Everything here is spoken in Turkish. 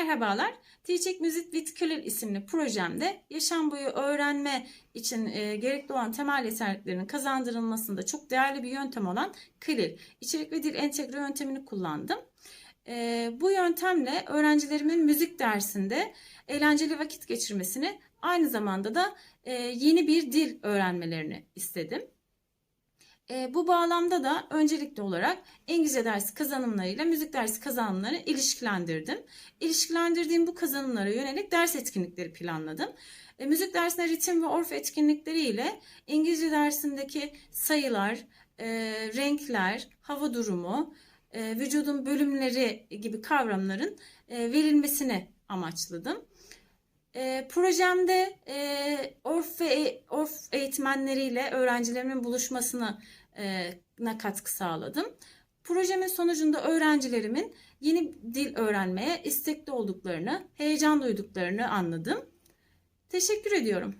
Merhabalar. Teaching Music with Clear isimli projemde yaşam boyu öğrenme için e, gerekli olan temel yeteneklerin kazandırılmasında çok değerli bir yöntem olan Clear, içerik ve dil entegre yöntemini kullandım. E, bu yöntemle öğrencilerimin müzik dersinde eğlenceli vakit geçirmesini aynı zamanda da e, yeni bir dil öğrenmelerini istedim. E, bu bağlamda da öncelikli olarak İngilizce dersi kazanımlarıyla müzik dersi kazanımlarını ilişkilendirdim. İlişkilendirdiğim bu kazanımlara yönelik ders etkinlikleri planladım. E, müzik dersinde ritim ve orf etkinlikleri ile İngilizce dersindeki sayılar, e, renkler, hava durumu, e, vücudun bölümleri gibi kavramların e, verilmesini amaçladım. E, projemde e- orf eğitmenleriyle öğrencilerimin buluşmasını e, katkı sağladım. Projemin sonucunda öğrencilerimin yeni dil öğrenmeye istekli olduklarını, heyecan duyduklarını anladım. Teşekkür ediyorum.